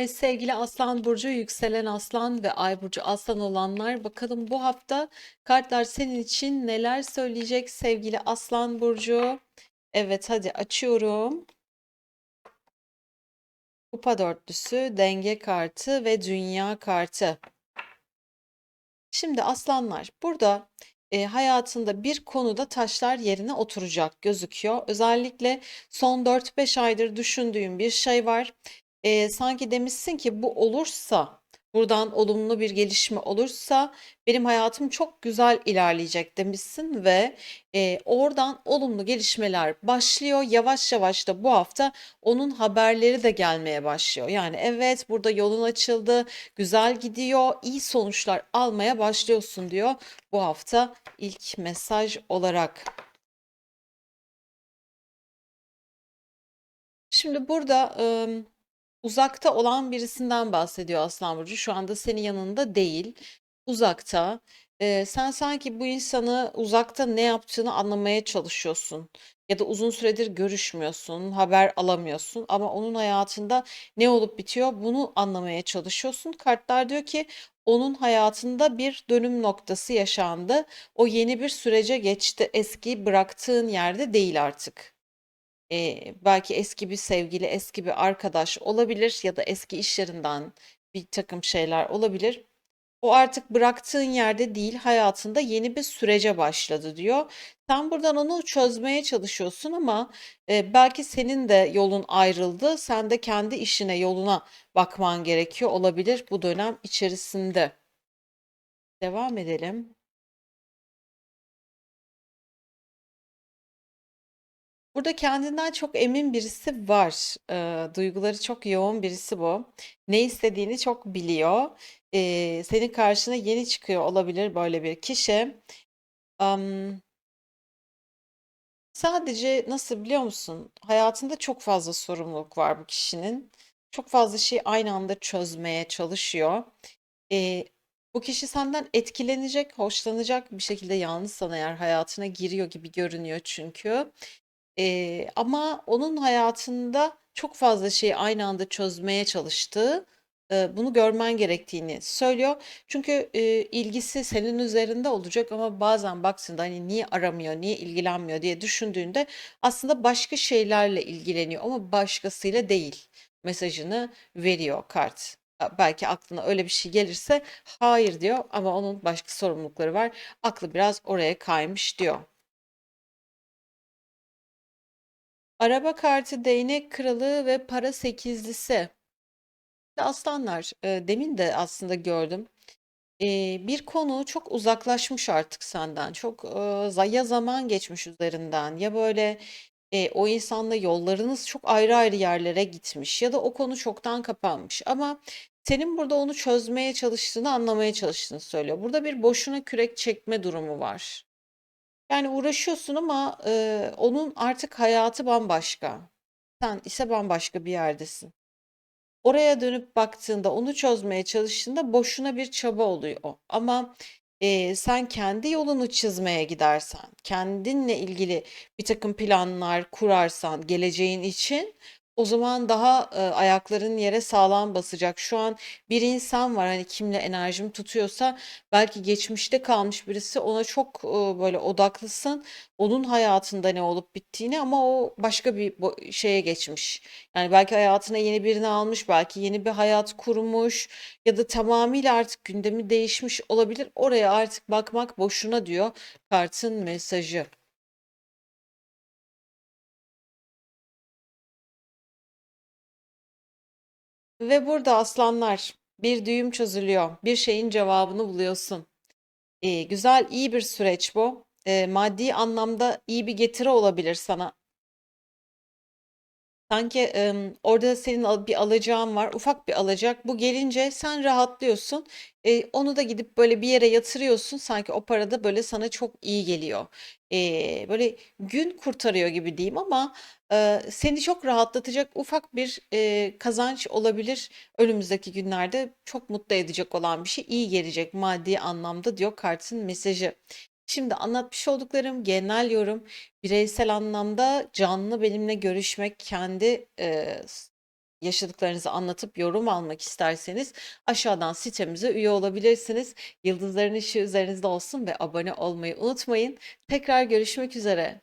E, sevgili Aslan Burcu, yükselen Aslan ve Ay Burcu Aslan olanlar bakalım bu hafta kartlar senin için neler söyleyecek sevgili Aslan Burcu? Evet hadi açıyorum. Kupa dörtlüsü, denge kartı ve dünya kartı. Şimdi aslanlar burada e, hayatında bir konuda taşlar yerine oturacak gözüküyor. Özellikle son 4-5 aydır düşündüğüm bir şey var. E, sanki demişsin ki bu olursa, buradan olumlu bir gelişme olursa benim hayatım çok güzel ilerleyecek demişsin ve e, oradan olumlu gelişmeler başlıyor. Yavaş yavaş da bu hafta onun haberleri de gelmeye başlıyor. Yani evet burada yolun açıldı, güzel gidiyor, iyi sonuçlar almaya başlıyorsun diyor bu hafta ilk mesaj olarak. Şimdi burada ım, uzakta olan birisinden bahsediyor Aslan Burcu. Şu anda senin yanında değil, uzakta. Ee, sen sanki bu insanı uzakta ne yaptığını anlamaya çalışıyorsun. Ya da uzun süredir görüşmüyorsun, haber alamıyorsun ama onun hayatında ne olup bitiyor bunu anlamaya çalışıyorsun. Kartlar diyor ki onun hayatında bir dönüm noktası yaşandı. O yeni bir sürece geçti. Eski bıraktığın yerde değil artık. Ee, belki eski bir sevgili, eski bir arkadaş olabilir ya da eski iş yerinden bir takım şeyler olabilir. O artık bıraktığın yerde değil, hayatında yeni bir sürece başladı diyor. Sen buradan onu çözmeye çalışıyorsun ama e, belki senin de yolun ayrıldı. Sen de kendi işine, yoluna bakman gerekiyor olabilir bu dönem içerisinde. Devam edelim. Burada kendinden çok emin birisi var. Eee, duyguları çok yoğun birisi bu. Ne istediğini çok biliyor. Eee, senin karşına yeni çıkıyor olabilir böyle bir kişi. Am, sadece nasıl biliyor musun? Hayatında çok fazla sorumluluk var bu kişinin. Çok fazla şeyi aynı anda çözmeye çalışıyor. Eee, bu kişi senden etkilenecek, hoşlanacak bir şekilde yalnız sana eğer hayatına giriyor gibi görünüyor çünkü. Eee, ama onun hayatında çok fazla şeyi aynı anda çözmeye çalıştığı, eee, bunu görmen gerektiğini söylüyor. Çünkü, eee, ilgisi senin üzerinde olacak ama bazen baktığında, hani, niye aramıyor, niye ilgilenmiyor diye düşündüğünde aslında başka şeylerle ilgileniyor ama başkasıyla değil mesajını veriyor kart. Belki aklına öyle bir şey gelirse hayır diyor ama onun başka sorumlulukları var. Aklı biraz oraya kaymış diyor. Araba kartı, değnek kralı ve para sekizlisi. Aslanlar, e, demin de aslında gördüm. E, bir konu çok uzaklaşmış artık senden. Çok e, ya zaman geçmiş üzerinden ya böyle e, o insanla yollarınız çok ayrı ayrı yerlere gitmiş ya da o konu çoktan kapanmış. Ama senin burada onu çözmeye çalıştığını, anlamaya çalıştığını söylüyor. Burada bir boşuna kürek çekme durumu var. Yani uğraşıyorsun ama, eee, onun artık hayatı bambaşka. Sen ise bambaşka bir yerdesin. Oraya dönüp baktığında, onu çözmeye çalıştığında boşuna bir çaba oluyor ama, eee, sen kendi yolunu çizmeye gidersen, kendinle ilgili bir takım planlar kurarsan geleceğin için o zaman daha, eee, ayakların yere sağlam basacak. Şu an bir insan var, hani, kimle enerjim tutuyorsa belki geçmişte kalmış birisi, ona çok, ııı, böyle odaklısın. Onun hayatında ne olup bittiğini ama o başka bir şeye geçmiş. Yani belki hayatına yeni birini almış, belki yeni bir hayat kurmuş ya da tamamıyla artık gündemi değişmiş olabilir. Oraya artık bakmak boşuna diyor kartın mesajı. Ve burada aslanlar bir düğüm çözülüyor. Bir şeyin cevabını buluyorsun. Eee, güzel, iyi bir süreç bu. Eee, maddi anlamda iyi bir getiri olabilir sana. Sanki, emm, orada senin bir alacağın var, ufak bir alacak. Bu gelince sen rahatlıyorsun. Eee, onu da gidip böyle bir yere yatırıyorsun. Sanki o para da böyle sana çok iyi geliyor. Eee, böyle gün kurtarıyor gibi diyeyim ama, eee, seni çok rahatlatacak ufak bir, eee, kazanç olabilir önümüzdeki günlerde. Çok mutlu edecek olan bir şey, iyi gelecek maddi anlamda diyor kartın mesajı. Şimdi anlatmış olduklarım genel yorum. Bireysel anlamda canlı benimle görüşmek, kendi, eee, yaşadıklarınızı anlatıp yorum almak isterseniz aşağıdan sitemize üye olabilirsiniz. Yıldızların ışığı üzerinizde olsun ve abone olmayı unutmayın. Tekrar görüşmek üzere.